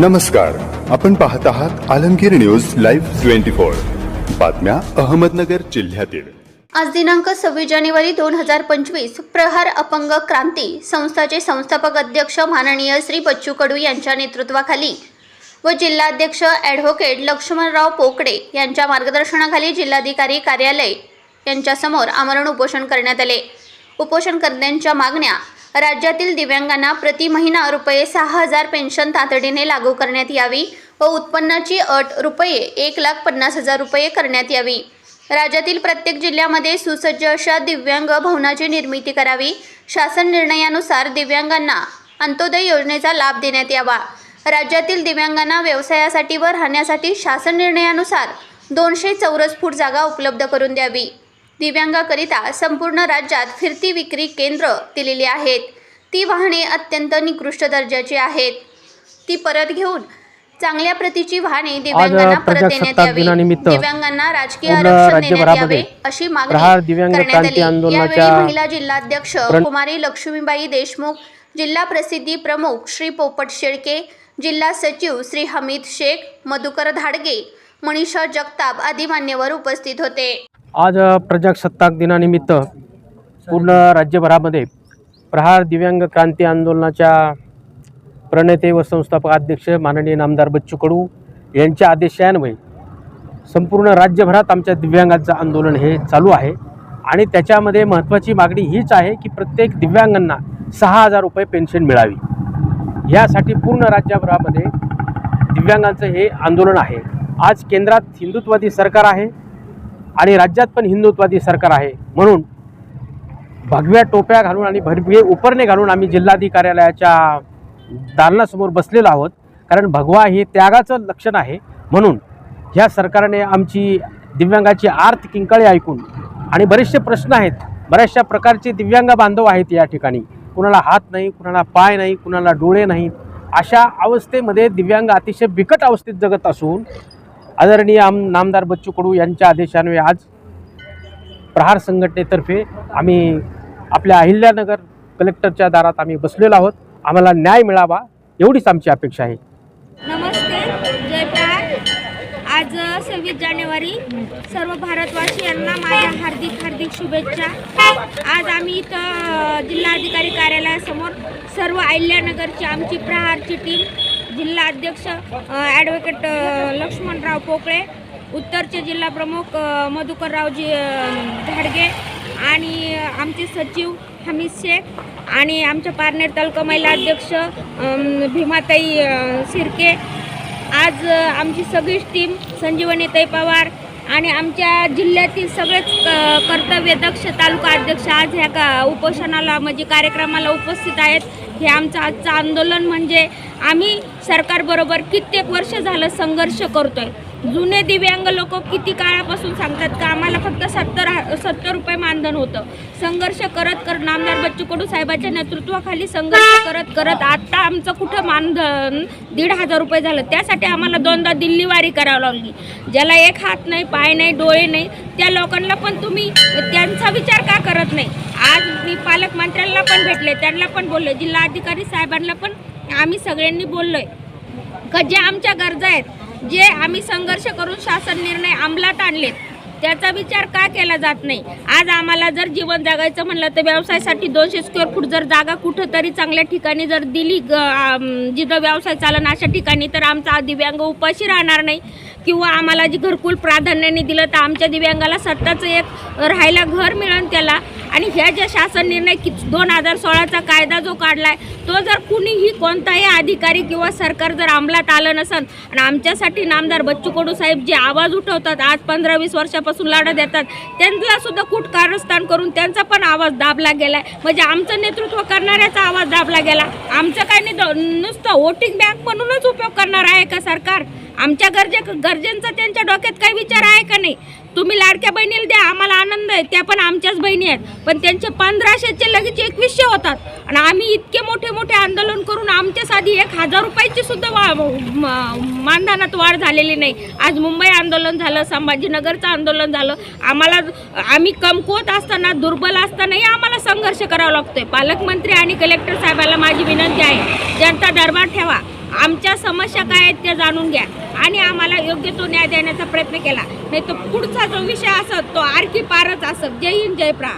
नमस्कार. आपण पाहत आहात Alamgir news live twenty four. बातम्या अहमदनगर जिल्ह्यातील. आज दिनांक सव्वीस जानेवारी दोन हजार पंचवीस प्रहार अपंग क्रांती संस्थाचे संस्थापक अध्यक्ष माननीय श्री बच्चू कडू यांच्या नेतृत्वाखाली व जिल्हाध्यक्ष ॲडव्होकेट लक्ष्मणराव पोकडे यांच्या मार्गदर्शनाखाली जिल्हाधिकारी कार्यालय यांच्यासमोर आमरण उपोषण करण्यात आले. उपोषणकर्त्यांच्या मागण्या राज्यातील दिव्यांगांना प्रति महिना रुपये सहा हजार पेन्शन तातडीने लागू करण्यात यावी व उत्पन्नाची अट रुपये एक लाख पन्नास हजार रुपये करण्यात यावी. राज्यातील प्रत्येक जिल्ह्यामध्ये सुसज्ज अशा दिव्यांग भवनाची निर्मिती करावी. शासन निर्णयानुसार दिव्यांगांना अंत्योदय योजनेचा लाभ देण्यात यावा. राज्यातील दिव्यांगांना व्यवसायासाठी व राहण्यासाठी शासन निर्णयानुसार दोनशे चौरस फूट जागा उपलब्ध करून द्यावी. दिव्यांगाकरिता संपूर्ण राज्यात फिरती विक्री केंद्र दिलेली आहेत. ती वाहने अत्यंत निकृष्ट दर्जाची आहेत. ती परत घेऊन चांगल्या प्रतीची वाहने दिव्यांगांना परत देण्यात यावी. दिव्यांगांना राजकीय आरक्षण देण्यात यावे अशी मागणी करण्यात आली. यावेळी महिला जिल्हाध्यक्ष कुमारी लक्ष्मीबाई देशमुख जिल्हा प्रसिद्धी प्रमुख श्री पोपट शेळके जिल्हा सचिव श्री हमीद शेख मधुकर धाडगे मनीषा जगताप आदी मान्यवर उपस्थित होते. आज प्रजासत्ताक दिनानिमित्त पूर्ण राज्यभरामध्ये प्रहार दिव्यांग क्रांती आंदोलनाच्या प्रणेते व संस्थापक अध्यक्ष माननीय नामदार बच्चू कडू यांच्या आदेशान्वये संपूर्ण राज्यभरात आमच्या दिव्यांगांचं आंदोलन हे चालू आहे. आणि त्याच्यामध्ये महत्त्वाची मागणी हीच आहे की प्रत्येक दिव्यांगांना सहा हजार रुपये पेन्शन मिळावी. यासाठी पूर्ण राज्यभरामध्ये दिव्यांगांचं हे आंदोलन आहे. आज केंद्रात हिंदुत्ववादी सरकार आहे. आणि राज्यात पण हिंदुत्वादी सरकार आहे. म्हणून भगव्या टोप्या घालून आणि भरभे उपरणे घालून आम्ही जिल्हाधिकारी कार्यालयाच्या दालनासमोर बसलेलो आहोत. कारण भगवा हे त्यागाचं लक्षण आहे. म्हणून ह्या सरकारने आमची दिव्यांगाची आर्त किंकाळी ऐकून आणि बरेचसे प्रश्न आहेत. बऱ्याचशा प्रकारचे दिव्यांग बांधव आहेत या ठिकाणी. कुणाला हात नाही कुणाला पाय नाही कुणाला डोळे नाहीत. अशा अवस्थेमध्ये दिव्यांग अतिशय बिकट अवस्थेत जगत असून आदरणीय आम नामदार बच्चू कडू यांच्या आदेशान्वये आज प्रहार संघटनेतर्फे आम्ही आपल्या अहिल्यानगर कलेक्टरच्या दारात आम्ही बसलेलो आहोत. आम्हाला न्याय मिळावा एवढीच आमची अपेक्षा आहे. नमस्ते जय आज सव्वीस जानेवारी सर्व भारतवासियांना माझ्या हार्दिक हार्दिक शुभेच्छा. आज आम्ही इथं जिल्हाधिकारी कार्यालयासमोर सर्व अहिल्यानगरची आमची प्रहारची टीम जिल्हा अध्यक्ष ॲडव्होकेट लक्ष्मणराव पोकळे उत्तरचे जिल्हा प्रमुख मधुकररावजी धाडगे आणि आमचे सचिव हमीद शेख आणि आमच्या पारनेर तालुका महिला अध्यक्ष भीमाताई अ, आज आमची सगळीच टीम संजीवनीताई पवार आणि आमच्या जिल्ह्यातील सगळेच क- कर्तव्यदक्ष तालुका अध्यक्ष आज ह्या का उपोषणाला म्हणजे कार्यक्रमाला उपस्थित आहेत. हे आमचं आजचं आंदोलन म्हणजे आम्ही सरकारबरोबर कित्येक वर्ष झालं संघर्ष करतोय. जुने दिव्यांग लोक किती काळापासून सांगतात का आम्हाला फक्त सत्तर सत्तर रुपये मानधन होतं. संघर्ष करत करत नामदार बच्चू कडू साहेबाच्या नेतृत्वाखाली संघर्ष करत करत आत्ता आमचं कुठं मानधन दीड हजार रुपये झालं. त्यासाठी आम्हाला दोनदा दिल्लीवारी करावी लागली. ज्याला एक हात नाही पाय नाही डोळे नाही त्या लोकांना पण तुम्ही त्यांचा विचार का करत नाही? आज मी पालकमंत्र्यांना पण भेटले त्यांना पण बोलले जिल्हाधिकारी साहेबांना पण आम्ही सगळ्यांनी बोललोय. का ज्या आमच्या गरजा आहेत जे आम्ही संघर्ष करून शासन निर्णय अंमलात आणलेत त्याचा विचार का केला जात नाही? आज आम्हाला जर जीवन जगायचं म्हणलं तर व्यवसायासाठी दोनशे स्क्वेअर फूट जर जागा कुठंतरी चांगल्या ठिकाणी जर दिली ग- जिथं व्यवसाय चालन अशा ठिकाणी तर आमचा दिव्यांग उपाशी राहणार नाही. किंवा आम्हाला जी घरकुल प्राधान्याने दिलं तर आमच्या दिव्यांगाला स्वतःचं एक राहायला घर मिळेल त्याला. आणि ह्या ज्या शासन निर्णय कि दोन हजार सोळाचा कायदा जो काढला आहे तो जर कुणीही कोणताही अधिकारी किंवा सरकार जर अंमलात आलं नसन आणि आमच्यासाठी नामदार बच्चू कडू साहेब जे आवाज उठवतात आज पंधरा वीस वर्षापासून लढा देतात त्यांचासुद्धा कुठ कारस्थान करून त्यांचा पण आवाज दाबला गेलाय. म्हणजे आमचं नेतृत्व करणाऱ्याचा आवाज दाबला गेला. आमचं काय नाही नुसतं वोटिंग बँक म्हणूनच उपयोग करणार आहे का सरकार? आमच्या गरजे गरजेंचा त्यांच्या डोक्यात काही विचार आहे का नाही? तुम्ही लाडक्या बहिणीला द्या आम्हाला आनंद आहे त्या पण आमच्याच बहिणी आहेत. पण त्यांचे पंधराशेचे लगेच एकवीसशे होतात. आणि आम्ही इतके मोठे मोठे आंदोलन करून आमच्यासाठी एक हजार रुपयाची सुद्धा वा मानधनात वाढ झालेली नाही. आज मुंबई आंदोलन झालं संभाजीनगरचं आंदोलन झालं. आम्हाला आम्ही कमकुवत असताना दुर्बल असतानाही आम्हाला संघर्ष करावा लागतोय. पालकमंत्री आणि कलेक्टर साहेबाला माझी विनंती आहे जनता दरबार ठेवा. आमच्या समस्या काय आहेत त्या जाणून घ्या. आणि आम्हाला योग्य तो न्याय देण्याचा प्रयत्न केला. नाही तर पुढचा जो विषय असत तो आरकी पारच असत जय हिंद जय प्रा